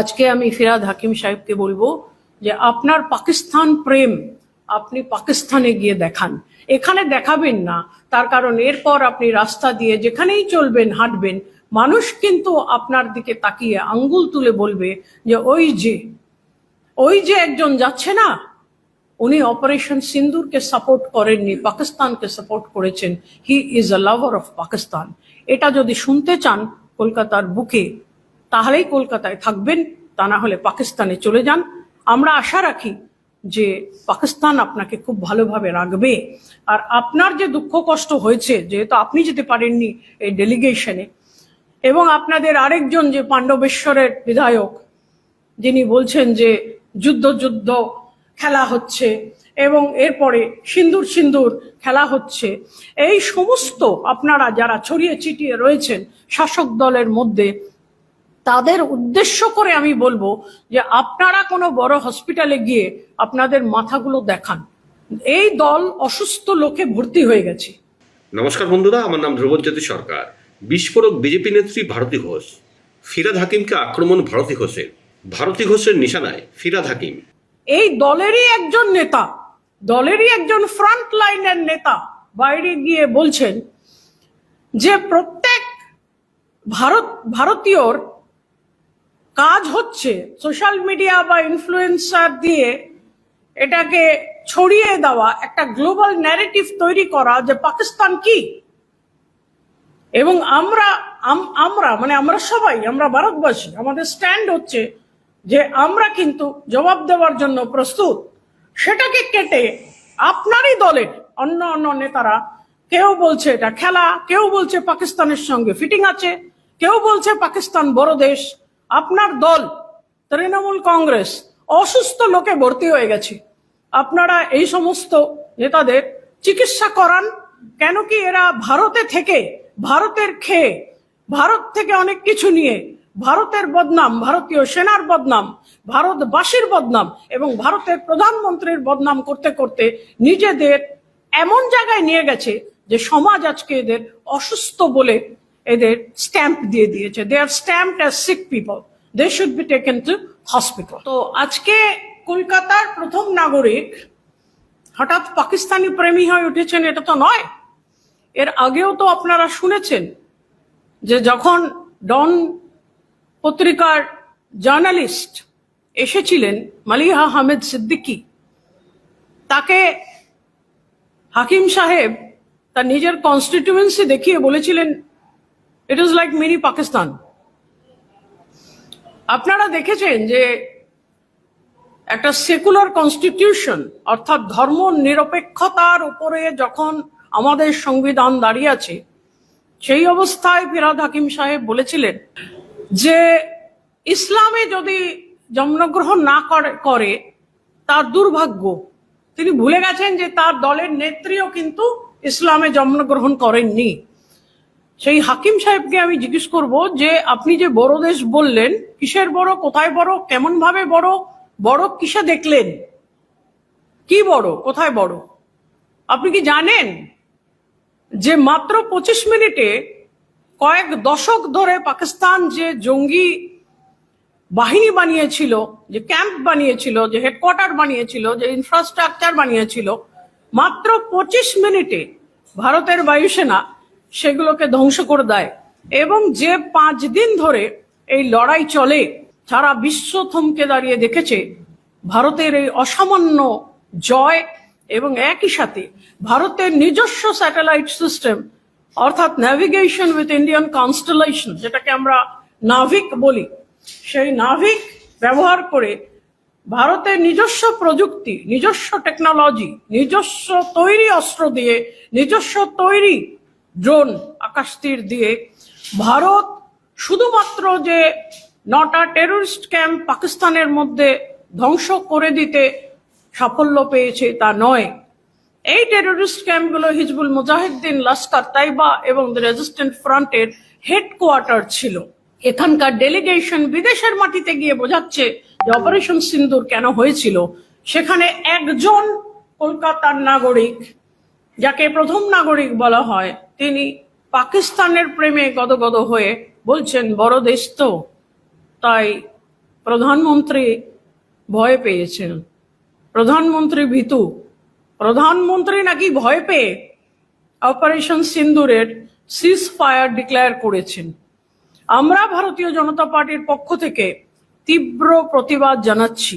আজকে আমি ফিরাদ হাকিম সাহেবকে বলব যে আপনার পাকিস্তান প্রেম আপনি পাকিস্তানে গিয়ে দেখান। এখানে দেখাবেন না, তার কারণ এরপর আপনি রাস্তা দিয়ে যেখানেই চলবেন, হাঁটবেন, মানুষ কিন্তু আপনার দিকে তাকিয়ে আঙ্গুল তুলে বলবে যে, ওই যে ওই যে একজন যাচ্ছে না, উনি অপারেশন সিন্দুরকে সাপোর্ট করেননি, পাকিস্তানকে সাপোর্ট করেছেন, he is a lover of Pakistan. এটা যদি শুনতে চান, কলকাতার বুকে তাহলেই কলকাতায় থাকবেন, তা না হলে পাকিস্তানে চলে যান। আমরা আশা রাখি যে পাকিস্তান আপনাকে খুব ভালোভাবে রাখবে। আর আপনার যে দুঃখ কষ্ট হয়েছে, যেহেতু আপনি যেতে পারেননি এই ডেলিগেশনে এবং আপনাদের আরেকজন যে পাণ্ডবেশ্বরের বিধায়ক, যিনি বলছেন যে যুদ্ধ যুদ্ধ খেলা হচ্ছে, এবং এরপরে সিন্দুর সিন্দুর খেলা হচ্ছে, এই সমস্ত আপনারা যারা ছড়িয়ে ছিটিয়ে রয়েছেন শাসক দলের মধ্যে তাদের উদ্দেশ্য করে আমি বলব যে আপনারা কোনো বড় হসপিটালে গিয়ে আপনাদের মাথাগুলো দেখান। এই দল অসুস্থ লোকে ভর্তি হয়ে গেছে। নমস্কার বন্ধুরা আমার নাম ধ্রুবজ্যোতি সরকার। বিস্ফোরক বিজেপি নেত্রী ভারতী ঘোষ। ফিরাদ হাকিমকে আক্রমণ ভারতী ঘোষের। ভারতী ঘোষের নিশানায় ফিরাদ হাকিম। এই দলেরই একজন নেতা দলেরই একজন ফ্রন্ট লাইনের নেতা বাইরে গিয়ে বলছেন যে প্রত্যেক ভারত ভারতীয়র কাজ হচ্ছে সোশ্যাল মিডিয়া বা ইনফ্লুয়েন্সার দিয়ে এটাকে ছড়িয়ে দেওয়া, একটা গ্লোবাল ন্যারেটিভ তৈরি করা যে পাকিস্তান কি? এবং আমরা আমরা মানে আমরা সবাই, আমরা ভারতবাসী, আমাদের স্ট্যান্ড হচ্ছে যে আমরা কিন্তু জবাব দেওয়ার জন্য প্রস্তুত। সেটাকে কেটে আপনারই দলের অন্য অন্য নেতারা, কেউ বলছে এটা খেলা, কেউ বলছে পাকিস্তানের সঙ্গে ফিটিং আছে, কেউ বলছে পাকিস্তান বড় দেশ। আপনার দল, তৃণমূল কংগ্রেস, অসুস্থ লোকে ভর্তি হয়ে গেছে। আপনারা এই সমস্ত নেতাদের চিকিৎসা করান, কেন কি এরা ভারতে থেকে, ভারতের খেয়ে, ভারত থেকে অনেক কিছু নিয়ে, ভারতের বদনাম, ভারতীয় সেনার বদনাম, ভারতবাসীর বদনাম এবং ভারতের প্রধানমন্ত্রীর বদনাম করতে করতে নিজেদের এমন জায়গায় নিয়ে গেছে যে সমাজ আজকে এদের অসুস্থ বলে এদের স্ট্যাম্প দিয়ে দিয়েছে। They are stamp as sick people they should be taken to hospital তো আজকে কলকাতার প্রথম নাগরিক হঠাৎ পাকিস্তানি প্রেমী হয়ে উঠেছেন, এটা তো নয়। এর আগেও তো আপনারা শুনেছেন যে যখন ডন পত্রিকার জার্নালিস্ট এসেছিলেন, মালিহা হামিদ সিদ্দিকী, তাকে হাকিম সাহেব তার নিজের কনস্টিটিউয়েন্সি দেখিয়ে বলেছিলেন it is like mini Pakistan আপনারা দেখেছেন যে একটা সেকুলার কনস্টিটিউশন অর্থাৎ ধর্ম নিরপেক্ষতার উপরে যখন আমাদের সংবিধান দাঁড়িয়ে আছে, সেই অবস্থায় ফিরাদ হাকিম সাহেব বলেছিলেন যে ইসলামে যদি জন্মগ্রহণ না করে, তার দুর্ভাগ্য। তিনি ভুলে গেছেন যে তার দলের নেত্রীও কিন্তু ইসলামে জন্মগ্রহণ করেননি। সেই হাকিম সাহেবকে আমি জিজ্ঞেস করব যে, আপনি যে বড় দেশ বললেন, কিসের বড়, কোথায় বড় কেমন ভাবে বড় বড় কিসে দেখলেন? কি বড়, কোথায় বড়? আপনি কি জানেন যে মাত্র পঁচিশ মিনিটে কয়েক দশক ধরে পাকিস্তান যে জঙ্গি বাহিনী বানিয়েছিল, যে ক্যাম্প বানিয়েছিল, যে হেডকোয়ার্টার বানিয়েছিল, যে ইনফ্রাস্ট্রাকচার বানিয়েছিল, মাত্র পঁচিশ মিনিটে ভারতের বায়ুসেনা সেগুলোকে ধ্বংস করে দেয়। এবং যে পাঁচ দিন ধরে এই লড়াই চলে, সারা বিশ্ব থমকে দাঁড়িয়ে দেখেছে, ভারতের এই অসামান্য জয় এবং একই সাথে ভারতের নিজস্ব স্যাটেলাইট সিস্টেম অর্থাৎ ন্যাভিগেশন উইথ ইন্ডিয়ান কনস্টেলেশন যেটাকে আমরা নাভিক বলি, সেই নাভিক ব্যবহার করে ভারতের নিজস্ব প্রযুক্তি, নিজস্ব টেকনোলজি নিজস্ব তৈরি অস্ত্র দিয়ে নিজস্ব তৈরি ড্রোন আকাশতীর দিয়ে। ভারত শুধুমাত্র যে নটা টেররিস্ট ক্যাম্প পাকিস্তানের মধ্যে ধ্বংস করে দিতে সাফল্য পেয়েছে তা নয়। এই টেররিস্ট ক্যাম্পগুলো হিজবুল মুজাহিদ্দিন, লস্কর তাইবা এবং রেজিস্ট্যান্ট ফ্রন্টের হেডকোয়ার্টার ছিল। এখানকার ডেলিগেশন বিদেশের মাটিতে গিয়ে বোঝাচ্ছে যে অপারেশন সিন্দুর কেন হয়েছিল। সেখানে একজন কলকাতার নাগরিক যাকে প্রথম নাগরিক বলা হয়, তিনি পাকিস্তানের প্রেমে গদগদ হয়ে বলছেন, বড় দেশ তো। তাই প্রধানমন্ত্রী ভয় পেয়েছেন। প্রধানমন্ত্রী ভীতু, প্রধানমন্ত্রী নাকি ভয় পেয়ে? অপারেশন সিন্দুরের সিজ ফায়ার ডিক্লেয়ার করেছেন। আমরা ভারতীয় জনতা পার্টির পক্ষ থেকে তীব্র প্রতিবাদ জানাচ্ছি।